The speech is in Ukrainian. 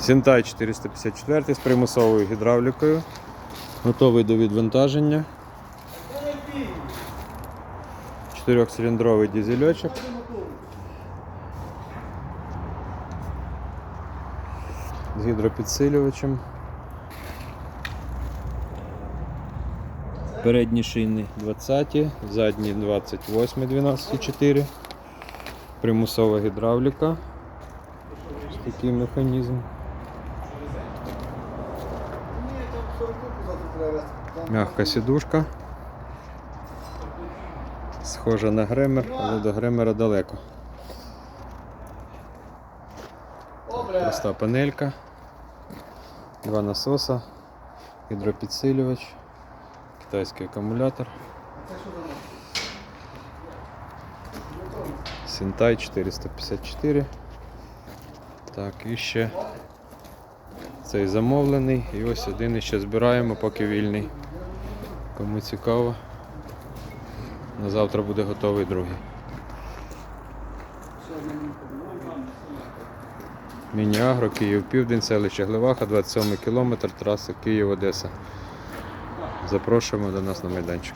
Сінтай 454 з примусовою гідравлікою. Готовий до відвантаження. Чотирьохциліндровий дизельочок. З гідропідсилювачем. Передні шини 20, задні 28, 12,4. Примусова гідравліка. Такий механізм. Мягка сідушка. Схожа на гремер, але до гремера далеко. Проста панелька. Два насоса, гідропідсилювач, китайський акумулятор. Сінтай 454. Так, і ще цей замовлений. І ось один іще збираємо, поки вільний. Кому цікаво. На завтра буде готовий другий. Міні-агро, Київ Південь, селище Гливаха, 27 кілометр, траса Київ-Одеса. Запрошуємо до нас на майданчик.